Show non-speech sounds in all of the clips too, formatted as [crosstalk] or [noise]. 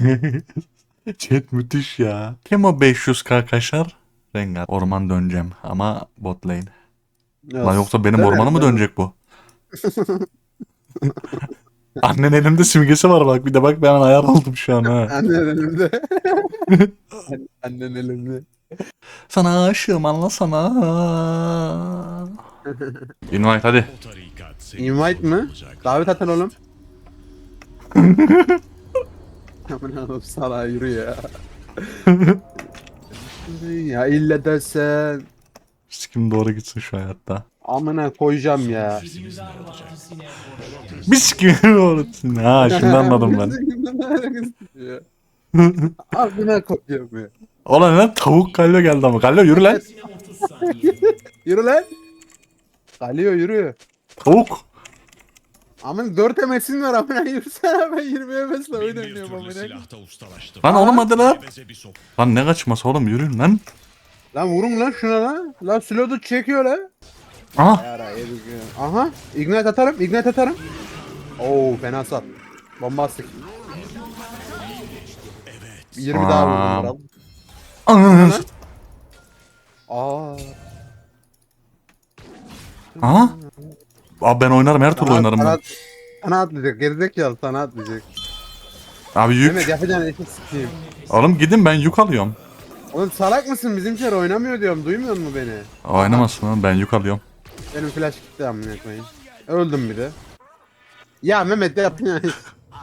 [laughs] Chat müthiş ya. Kim o 500k kaşar? Rengar. Orman döneceğim ama bot lane. Lan yoksa benim ormana mı dönecek bu? [laughs] Annen elimde simgesi var bak bir de bak ben ayar oldum şu an ha. [laughs] Annen elimde. An- Annen elimde. Sana aşığım anlasana. Invite hadi. Invite mi? Davet atan oğlum. Aman Allah'ım sana yürü ya. [laughs] ya illa desen. Sikim doğru gitsin şu hayatta. Amına koyacağım ya. Bir sikim doğru gitsin. Ha şimdi anladım ben. [laughs] [laughs] Amına koyuyorum ya. Ulan lan tavuk kallo geldi ama. Kallo yürü lan. Yürü lan. Kalıyor yürü. Tavuk. Aman 4 MS'in var amına yürüsene ben 20 MS'le oyun Bin bir oynuyorum türlü amına. silahta ustalaştım. Lan oğlum hadi lan. Lan ne kaçması oğlum yürüyün lan. Lan vurun lan şuna lan. Lan slotu çekiyor lan. Aha. Aha. Ignite atarım. Ignite atarım. Oo fena sat. Bombastik. 20 daha Tamam. vurdum. Ananı Lan. Aa. Aha. Abi ben oynarım her türlü oynarım sana, ben. sana atlayacak. Gerizekalı sana atlayacak. Abi Mehmet yük. yapacağın işi sikeyim. Oğlum gidin ben yük alıyorum. Oğlum salak mısın? Bizimkiler oynamıyor diyorum. Duymuyor musun beni? Oynamazsın oğlum ben yük alıyorum. Benim flash gitti amına koyayım. Öldüm bir de. Ya Mehmet de yapıyorsun.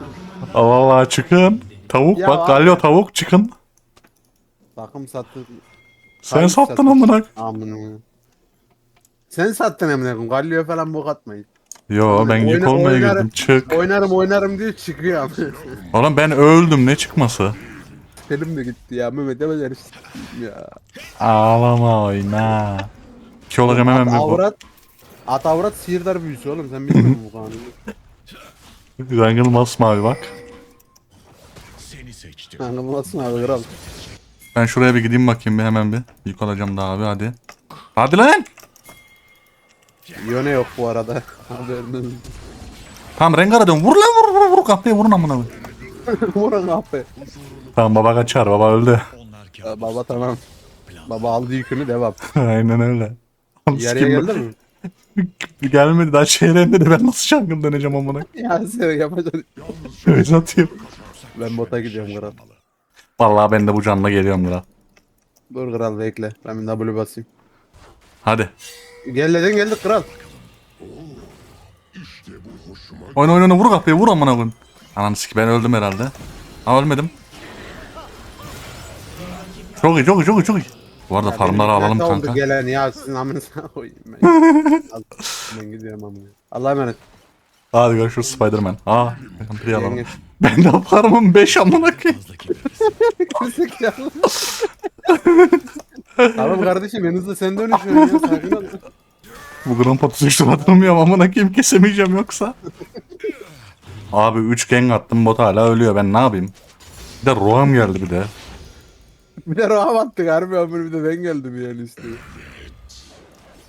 [laughs] Allah Allah çıkın. Tavuk Ya bak abi. Galio tavuk çıkın. Takım sattı. Sen Hangi sattın satış? amına. Amına. Sen sattın amına koyayım. Galio falan bok atmayın. Yo ben yük Oyna- olmaya oynarım. girdim. Çık. Oynarım oynarım diye çıkıyor amına. [laughs] Oğlum ben öldüm ne çıkması? Elim de gitti ya Mehmet işi sikeyim ya. Ağlama oyna. İki olacağım hemen bir bu. avrat. At avrat sihirdar büyüsü oğlum sen bilmiyor musun bu kanunu? [laughs] Jungle masmavi bak. Seni seçtim. Anlamazsın abi kral. Ben şuraya bir gideyim bakayım bir hemen bir. Yük alacağım daha abi hadi. Hadi lan. Yone yok bu arada. [laughs] Haberiniz. Tamam Rengar'a dön. Vur lan vur vur vur. Kapıya vurun amına. koyayım. [laughs] Vurun abi. Tamam baba kaçar. Baba öldü. Onlar Ee. Baba tamam. Baba aldı yükünü devam. [laughs] Aynen öyle. Yarıya Sikim- mi? Gelmedi daha çeyreğinde de ben nasıl jungle döneceğim amına. Ya sen yapacaksın. Şöyle atayım. Ben bota gidiyorum kral. Vallahi ben de bu canla geliyorum kral. Dur kral bekle. Ben bir W basayım. Hadi. Gel dedin geldik kral. Oyna oyna oyna vur kapıya vur amına koyayım. Anam siki ben öldüm herhalde. Ha ölmedim. Çok iyi çok iyi çok iyi çok iyi. Bu arada farmları alalım oldu kanka. Gelen ya sizin amınıza [laughs] koyayım ben. [laughs] Ben gidiyorum amına. Allah'a emanet. Hadi görüşürüz Spiderman. Aa, Vampiri alalım. Yenge. Ben de farmım 5 amına koyayım. [laughs] Gerizekalı. Tamam kardeşim en hızlı sen dönüşüyorsun ya sakin ol. Bu Grand 33 lira atılmıyorum amına koyayım kesemeyeceğim yoksa. Abi 3 gang attım bot hala ölüyor ben ne yapayım? Bir de Roam geldi bir de. Bir de raham attık harbi ömür bir de ben geldim yani üstüne.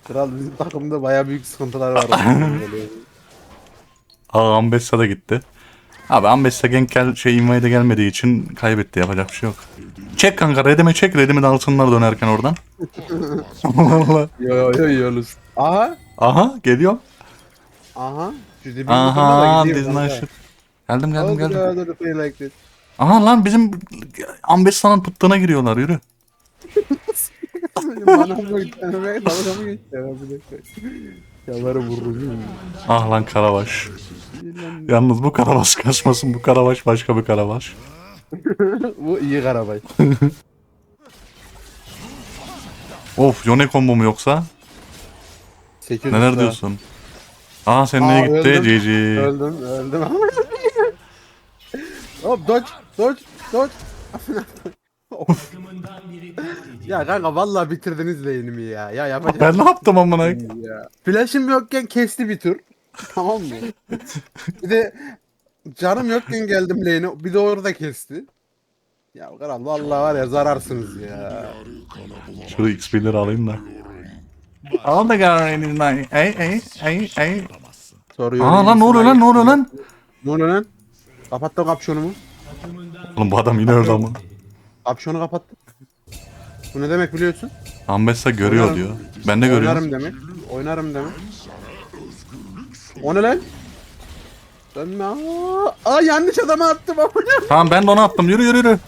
Kral bizim takımda baya büyük sıkıntılar var. [laughs] Aa Ambessa da gitti. Abi Ambessa gank gel, şey invite gelmediği için kaybetti yapacak bir şey yok. Çek kanka redime çek redimi de alsınlar dönerken oradan. Allah. [laughs] yo yo yo yiyoruz. Aha. Aha geliyorum. Aha. Dibin Aha Disney. Aşık. Geldim geldim geldim. like. Aha lan bizim Ambessa'nın pıttığına giriyorlar yürü. [laughs] Bana mı? Dalga mı geçti? Ya bir dakika. Yaları vururum. Ah lan Karabaş. Yalnız bu Karabaş kaçmasın bu Karabaş başka bir Karabaş. [laughs] Bu iyi karabay. [laughs] Of Yone combo mu yoksa? 800 Neler daha. diyorsun? Aa sen Aa, neye gitti? öldüm. GG. Öldüm öldüm. [laughs] Hop dodge dodge dodge. Ya kanka vallahi bitirdiniz lane'imi ya. Ya yapacak Ben ne yaptım amına? ya. Flash'ım yokken kesti bir tur. [laughs] tamam mı? bir de canım yokken geldim lane'e. Bir de orada kesti. Ya kral vallahi var ya zararsınız ya. Şurada XP'leri alayım da. Al da gel lan. Ey ey ey ey. Soruyor. Aa lan ne oluyor lan ne oluyor lan? Ne oluyor lan? Kapattım kapşonumu. Oğlum bu adam yine öldü ama. Kapşonu kapattım. Bu ne demek biliyorsun? Ambessa görüyor Oynarım. diyor. Ben de görüyorum. Oynarım demek. Oynarım demek. O ne lan? Ben aa, aa yanlış adama attım [laughs] ama. Tamam ben de onu attım. Yürü yürü yürü.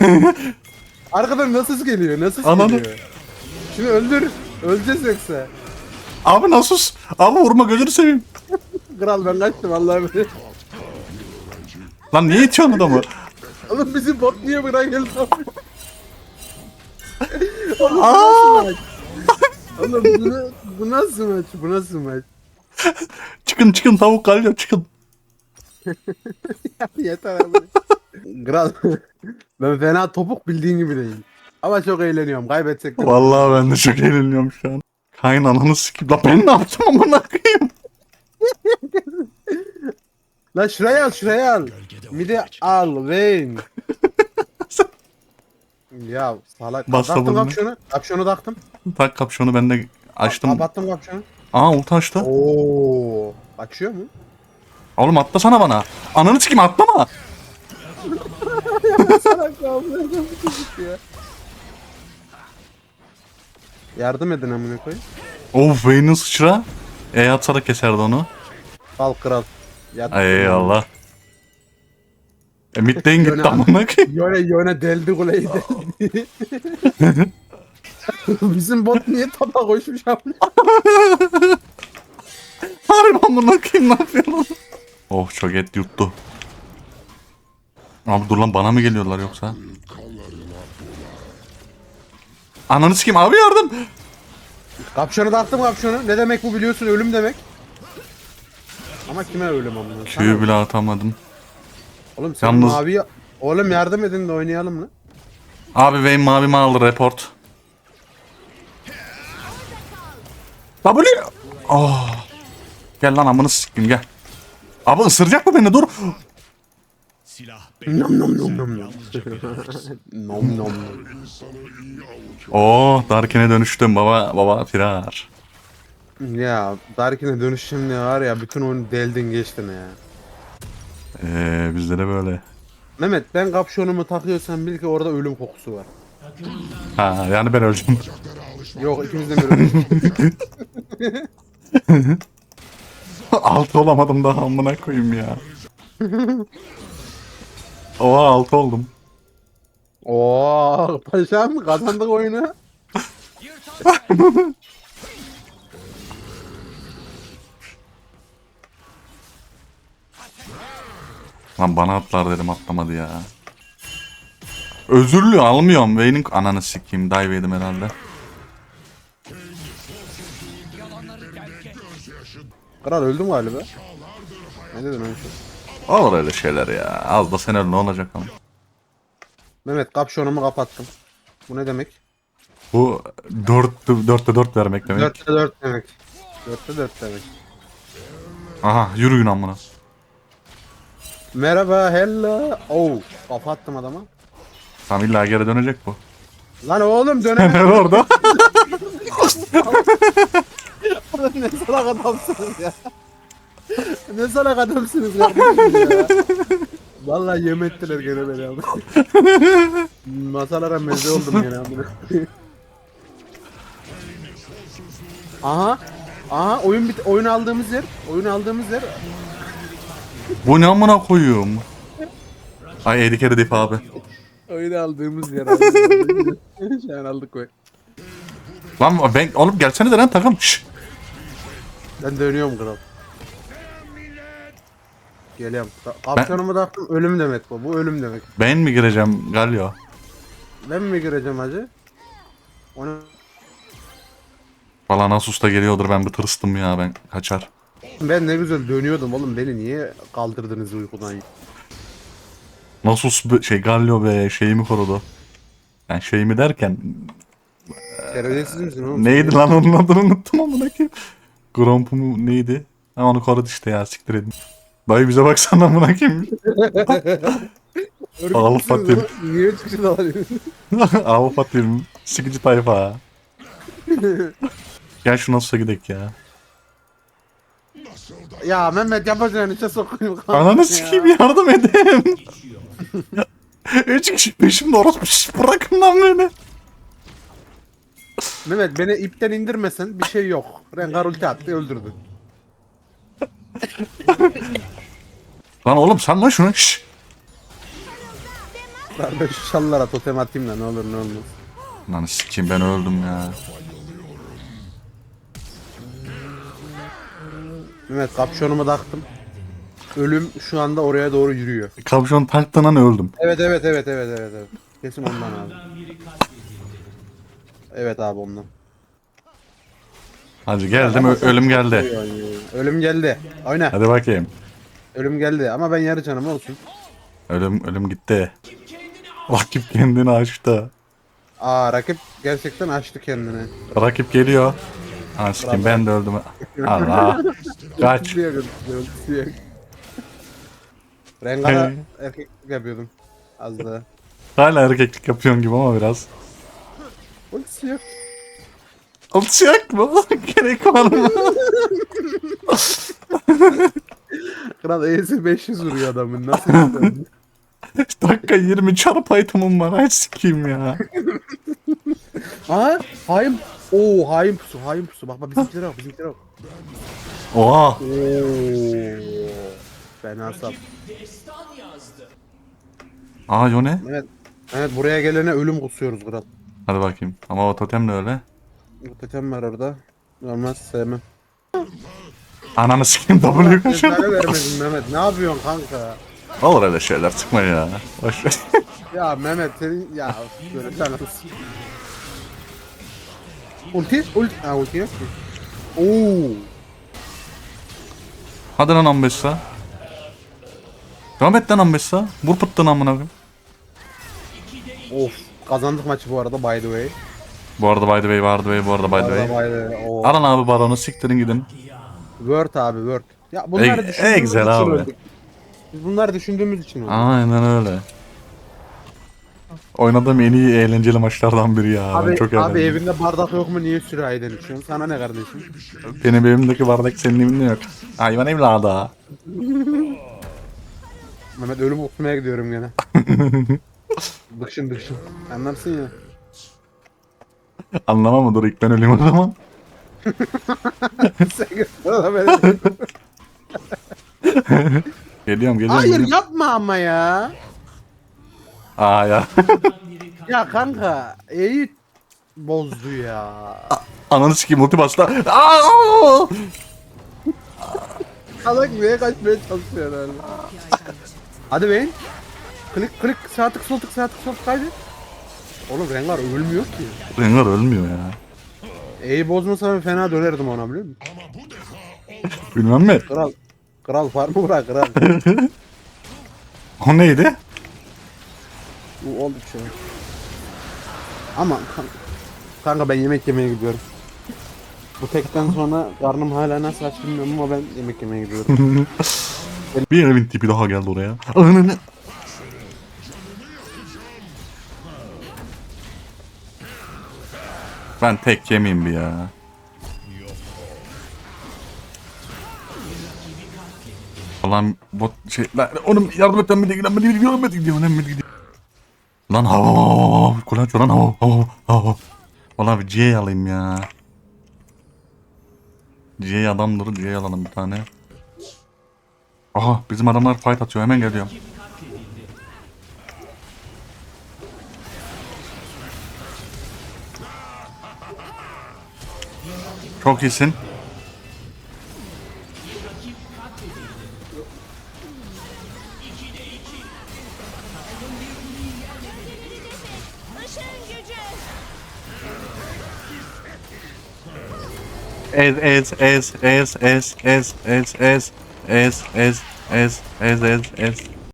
[laughs] Arkadan nasıl geliyor? Nasıl Ananı- geliyor? Şimdi öldür. Öleceğiz yoksa. Abi Nasus. Abi vurma gözünü seveyim. [laughs] Kral ben kaçtım emanet. Lan niye itiyorsun adamı? Oğlum bizim bot niye buraya geldi? Oğlum maç? Oğlum bu, ne- bu nasıl maç? Bu nasıl maç? Çıkın çıkın tavuk kalıyor çıkın. [laughs] Yeter abi. Kral. ben fena topuk bildiğin gibi değil. Ama çok eğleniyorum. Kaybetsek de. Vallahi ben de çok eğleniyorum şu an. Kayın ananı sikeyim. Lan ben ne yaptım amına koyayım? Lan şuraya al şuraya al. Mide al Vayne. [laughs] ya salak. Bas taktım tabanını. kapşonu. Kapşonu taktım. Tak kapşonu ben de açtım. Kapattım kapşonu. Aa ulti açtı. Oo. Açıyor mu? Oğlum atlasana bana. Ananı sikeyim atlama. Salak kavga ya. Yardım edin amına koyayım. Of Vayne'in sıçra. E atsarak keserdi onu. Al kral. Yat. Eyvallah. E midden gitti Yöne- amına koyayım. [laughs] Yöne yöne deldi kuleyi deldi. [laughs] Bizim bot niye tapa koşmuş abi? [laughs] Harbi amına koyayım ne yapıyor lan? Oh çok et yuttu. Abi dur lan bana mı geliyorlar yoksa? Ananı sikeyim abi yardım. Kapşonu taktım kapşonu. Ne demek bu biliyorsun ölüm demek. Ama kime ölüm amına? Sana mı? bile atamadım. Oğlum sen Yalnız- mavi Oğlum yardım edin de oynayalım mı? Abi Wayne mavimi aldı report. W. Oh. Gel lan amını sikeyim gel. Abi ısıracak mı beni dur. Silah Nom nom nom nom nom. Bir [laughs] nom nom nom. Oh Darkin'e dönüştüm baba baba firar. Ya Darkin'e dönüşüm ne var ya bütün oyunu deldin geçtin ya. Eee bizde de böyle. Mehmet ben kapşonumu takıyorsam bil ki orada ölüm kokusu var. Ha yani ben öleceğim. Yok ikimiz de böyle [laughs] altı olamadım daha amına koyayım ya. Oha altı oldum. Oo paşam kazandık oyunu. [laughs] Lan bana atlar dedim atlamadı ya. Özürlü almıyorum. Wayne'in ananı sikeyim. Dive yedim herhalde. Kral öldüm galiba. Ne dedin önce? Olur öyle şeyler ya. Az da sen öl ne olacak ama. Mehmet kapşonumu kapattım. Bu ne demek? Bu 4 4'te 4 vermek demek. 4'te 4 demek. 4'te 4 demek. Aha yürüyün amına. Merhaba hello. Oh kapattım adama. Tam illa geri dönecek bu. Lan oğlum dönemem. [laughs] Neler orada? ne salak adamsınız ya. ne salak adamsınız kardeşim ya. Vallahi yem ettiler gene beni abi. Masalara meze oldum gene abi. Aha. Aha oyun bit oyun aldığımız yer. Oyun aldığımız yer. Bu ne amına koyuyorum? Ay Eddie kere dip abi. Oyun aldığımız yer. abi. [laughs] Şu an aldık koy. Lan ben oğlum gelsene de lan takım. Şşş. Ben dönüyorum kral. Geliyorum. Ka- Kapşonumu taktım ölüm demek bu. Bu ölüm demek. Ben mi gireceğim Galio? Ben mi gireceğim hacı? Onu Valla Nasus da geliyordur ben bir tırstım ya ben kaçar. Ben ne güzel dönüyordum oğlum beni niye kaldırdınız uykudan? Nasus be- şey Galio be şeyimi korudu. Yani şeyimi derken Terbiyesiz misin oğlum? neydi lan onun adını unuttum amına koyayım. Gromp mu neydi? Ha onu korudu işte ya siktir edin. Dayı bize baksana amına koyayım. [laughs] Örgütlüsünüz Alfa oğlum. tim. Niye çıkışını alıyorsun? Alfa team. Sikici tayfa. [laughs] Gel şu Nasus'a gidelim ya. Ya Mehmet yapacağın işe sokayım kanka Ananı sikeyim yardım edin. [laughs] Üç kişi peşimde orospu şiş, bırakın lan beni. Mehmet beni ipten indirmesen bir şey yok. Rengar ulti attı öldürdü. Lan oğlum sen lan şunu şşş. Ben şu şallara totem atayım da ne olur ne olmaz. Lan sikeyim ben öldüm ya. Mehmet kapşonumu taktım. Ölüm şu anda oraya doğru yürüyor. Kapşon taktığın an öldüm. Evet evet evet evet evet evet. Kesin ondan abi. Evet abi ondan. Hadi geldim ö- ölüm geldi. Ölüm geldi. Oyna. Hadi bakayım. Ölüm geldi ama ben yarı canım olsun. Ölüm ölüm gitti. Rakip kendini açtı. Aa rakip gerçekten açtı kendini. Rakip geliyor. Ha sikeyim ben de öldüm. Allah. Kaç. Ultisi ultisi. Rengar'a erkeklik yapıyordum. Az daha. Hala erkeklik yapıyorsun gibi ama biraz. Ultisi yok. Alacak mı? [laughs] Gerek var mı? Kral ES 500 vuruyor adamın. Nasıl yapıyorsun? [laughs] Dakika 20 çarp item'ım var. Ay sikeyim ya. Aa hain. Oo pusu hain pusu. Bak bak bizimkilere bak bizimkilere bak. Oha. Fena sap. Aa Yone. Evet. Evet buraya gelene ölüm kusuyoruz kral. Hadi bakayım. Ama o totem de öyle. Bu totem var orada. Normal sevmem. Ananı sikeyim W kaçırdım. Cezanı vermesin Mehmet. Ne yapıyorsun kanka? Olur öyle şeyler çıkma ya. Boş ver. Ya Mehmet senin ya böyle sen Ulti? Ulti? Ha ulti yok ki. Oo. Hadi lan Ambessa. Devam et lan Ambessa. Vur pıttın amına koyayım. Of. Kazandık maçı bu arada by the way. Bu arada by the way, by the way, bu arada by the way. by the way. Oo. Aran abi baronu siktirin gidin. Word abi Word. Ya bunları E- düşündüğümüz Excel için abi. öldük. Biz bunları düşündüğümüz için öldük. Aynen öyle. Oynadığım en iyi eğlenceli maçlardan biri ya. ben Abi, çok abi eğlendim. evinde bardak yok mu niye sürahiden içiyorsun? Sana ne kardeşim? Benim evimdeki bardak senin evinde yok. Hayvan evladı. Mehmet ölüm okumaya gidiyorum gene. [laughs] dıkşın dıkşın. Anlarsın ya. Anlamam mı? Dur ilk ben öleyim o zaman. [laughs] Sen götür beni. [laughs] Geliyorum geliyorum. Hayır geliyorum. yapma ama ya. Aa ya. Ya kanka E'yi bozdu ya. Ananı sikeyim multi bastı. Aa! Salak neye kaçmaya çalışıyor herhalde. Hadi beyin. Klik klik sağ tık sol tık sağ tık sol tık haydi. Oğlum Rengar ölmüyor ki. Rengar ölmüyor ya. E'yi bozmasam fena dönerdim ona biliyor musun? Bilmem mi? Kral. Kral farmı bırak kral. [laughs] O neydi? Bu oldu bir şey. Ama kanka, kanka ben yemek yemeye gidiyorum. Bu tekten sonra karnım hala nasıl aç bilmiyorum ama ben yemek yemeye gidiyorum. [laughs] Bir evin tipi daha geldi oraya. Ananı. Ben tek yemeyeyim bir ya. Lan bot şey lan oğlum yardım et lan bir de gidelim bir de gidiyorum de gidiyorum lan bir de gidiyorum. Lan hava hava hava kulaç lan hava hava hava. Valla bir C'yi alayım ya. C'yi adamdır C'yi alalım bir tane. Aha bizim adamlar fight atıyor hemen geliyorum. Çok iyisin. es, es, es, es, es, es, es, es, es, es, es, es.